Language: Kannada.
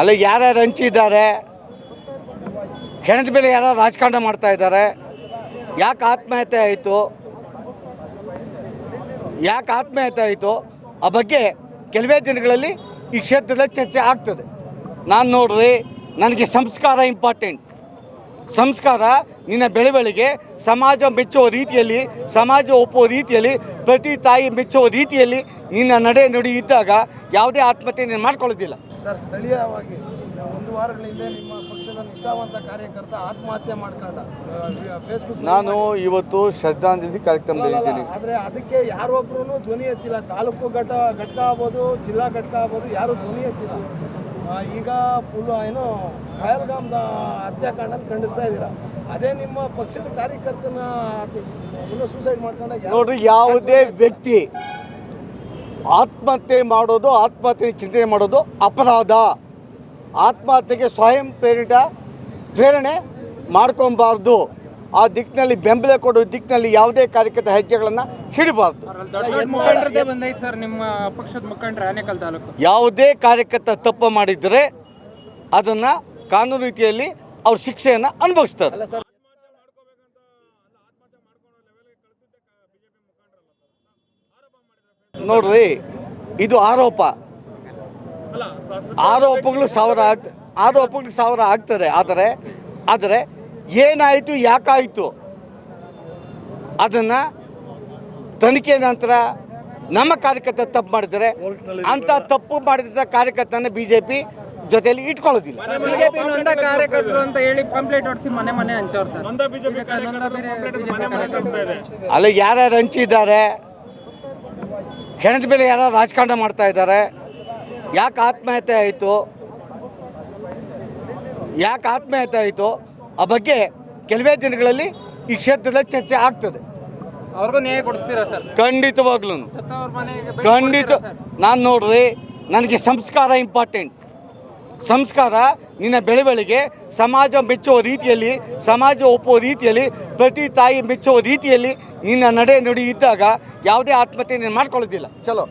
ಅಲ್ಲಿ ಯಾರ್ಯಾರು ಹಂಚಿದ್ದಾರೆ? ಹೆಣದ ಮೇಲೆ ಯಾರು ರಾಜಕಾರಣ ಮಾಡ್ತಾ ಇದ್ದಾರೆ? ಯಾಕೆ ಆತ್ಮಹತ್ಯೆ ಆಯಿತು? ಯಾಕೆ ಆತ್ಮಹತ್ಯೆ ಆಯಿತು? ಆ ಬಗ್ಗೆ ಕೆಲವೇ ದಿನಗಳಲ್ಲಿ ಈ ಕ್ಷೇತ್ರದಲ್ಲಿ ಚರ್ಚೆ ಆಗ್ತದೆ. ನಾನು ನೋಡ್ರಿ, ನನಗೆ ಸಂಸ್ಕಾರ ಇಂಪಾರ್ಟೆಂಟ್ ಸಂಸ್ಕಾರ ನಿನ್ನ ಬೆಳವಣಿಗೆ ಸಮಾಜ ಮೆಚ್ಚುವ ರೀತಿಯಲ್ಲಿ, ಸಮಾಜ ಒಪ್ಪುವ ರೀತಿಯಲ್ಲಿ, ಪ್ರತಿ ತಾಯಿ ಮೆಚ್ಚುವ ರೀತಿಯಲ್ಲಿ ನಿನ್ನ ನಡೆ ನುಡಿ ಇದ್ದಾಗ ಯಾವುದೇ ಆತ್ಮಹತ್ಯೆ ನೀನು ಮಾಡ್ಕೊಳ್ಳೋದಿಲ್ಲ. ಸರ್ ಸ್ಥಳೀಯವಾಗಿ ಒಂದು ವಾರಗಳ ಹಿಂದೆ ನಿಮ್ಮ ಪಕ್ಷದ ನಿಷ್ಠಾವಂತ ಕಾರ್ಯಕರ್ತ ಆತ್ಮಹತ್ಯೆ ಮಾಡ್ಕೊಂಡ ಫೇಸ್ಬುಕ್ ನಾನು ಇವತ್ತು ಶ್ರದ್ಧಾಂಜಲಿ ಕಾರ್ಯಕ್ರಮದಲ್ಲಿ ಆದರೆ ಅದಕ್ಕೆ ಯಾರೊಬ್ರು ಧ್ವನಿ ಎತ್ತಿಲ್ಲ. ತಾಲೂಕು ಘಟ ಘಟ್ಟ ಆಗ್ಬೋದು ಜಿಲ್ಲಾ ಘಟ್ಟ ಆಗ್ಬೋದು ಯಾರು ಧ್ವನಿ ಎತ್ತಿಲ್ಲ. ಈಗ ಫುಲ್ ಏನು ಕಾಯಲ್ಗಾಮ್ದ ಹತ್ಯಾಕಾಂಡ ಖಂಡಿಸ್ತಾ ಇದ್ದೀರಾ? ಅದೇ ನಿಮ್ಮ ಪಕ್ಷದ ಕಾರ್ಯಕರ್ತನ ಸೂಸೈಡ್ ಮಾಡ್ಕೊಂಡಾಗ ಯಾರು- ನೋಡ್ರಿ ಯಾವುದೇ ವ್ಯಕ್ತಿ ಆತ್ಮಹತ್ಯೆ ಮಾಡೋದು ಆತ್ಮಹತ್ಯೆ ಚಿಂತನೆ ಮಾಡೋದು ಅಪರಾಧ. ಆತ್ಮಹತ್ಯೆಗೆ ಸ್ವಯಂ ಪ್ರೇರಿತ ಪ್ರೇರಣೆ ಮಾಡ್ಕೊಬಾರ್ದು ಆ ದಿಕ್ಕಿನಲ್ಲಿ ಬೆಂಬಲ ಕೊಡೋ ದಿಕ್ಕಿನಲ್ಲಿ ಯಾವುದೇ ಕಾರ್ಯಕರ್ತ ಹೆಜ್ಜೆಗಳನ್ನು ಹಿಡಬಾರ್ದು. ಯಾವುದೇ ಕಾರ್ಯಕರ್ತ ತಪ್ಪು ಮಾಡಿದರೆ ಅದನ್ನು ಕಾನೂನು ರೀತಿಯಲ್ಲಿ ಅವ್ರ ಶಿಕ್ಷೆಯನ್ನು ಅನುಭವಿಸ್ತಾರೆ ಅಲ್ಲ ಸರ್ ನೋಡ್ರಿ ಇದು ಆರೋಪ. ಆರೋಪಗಳು ಸಾವಿರ ಆಗ್ ಆರೋಪಗಳು ಸಾವಿರ ಆಗ್ತದೆ ಆದರೆ ಆದರೆ ಏನಾಯಿತು ಯಾಕಾಯಿತು? ಅದನ್ನು ತನಿಖೆ ನಂತರ ನಮ್ಮ ಕಾರ್ಯಕರ್ತ ತಪ್ಪು ಮಾಡಿದರೆ ಅಂಥ ತಪ್ಪು ಮಾಡಿದ ಕಾರ್ಯಕರ್ತನ ಬಿ ಜೆ ಪಿ ಜೊತೆಯಲ್ಲಿ ಇಟ್ಕೊಳ್ಳೋದಿಲ್ಲ. ಅಲ್ಲ ನೊಂದ ಕಾರ್ಯಕರ್ತರು ಅಂತ ಹೇಳಿ ಕಂಪ್ಲೇಂಟ್ ಹೊಡಿಸಿ ಮನೆ ಮನೆ ಹಂಚವ್ರು ಸರ್. ಇದಕ್ಕೆ ನೊಂದ ಬೇರೆ ಬಿಜೆಪಿ ಕಾರ್ಯಕರ್ತರು. ಅಲ್ಲಿ ಯಾರ್ಯಾರು ಹಂಚಿದ್ದಾರೆ? ಹೆಣದ ಮೇಲೆ ಯಾರ ರಾಜಕಾರಣ ಮಾಡ್ತಾ ಇದ್ದಾರೆ. ಯಾಕೆ ಆತ್ಮಹತ್ಯೆ ಆಯಿತು? ಯಾಕೆ ಆತ್ಮಹತ್ಯೆ ಆಯಿತು? ಆ ಬಗ್ಗೆ ಕೆಲವೇ ದಿನಗಳಲ್ಲಿ ಈ ಕ್ಷೇತ್ರದಲ್ಲಿ ಚರ್ಚೆ ಆಗ್ತದೆ. ಖಂಡಿತವಾಗ್ಲೂ ಖಂಡಿತ? ನಾನು ನೋಡ್ರಿ ನನಗೆ ಸಂಸ್ಕಾರ ಇಂಪಾರ್ಟೆಂಟ್ ಸಂಸ್ಕಾರ ನಿನ್ನ ಬೆಳವಣಿಗೆ, ಸಮಾಜ ಮೆಚ್ಚುವ ರೀತಿಯಲ್ಲಿ, ಸಮಾಜ ಒಪ್ಪುವ ರೀತಿಯಲ್ಲಿ, ಪ್ರತಿ ತಾಯಿ ಮೆಚ್ಚುವ ರೀತಿಯಲ್ಲಿ ನಿನ್ನ ನಡೆ ನುಡಿ ಇದ್ದಾಗ ಯಾವುದೇ ಆತ್ಮಹತ್ಯೆ ನೀನು ಮಾಡ್ಕೊಳ್ಳೋದಿಲ್ಲ. ಚಲೋ.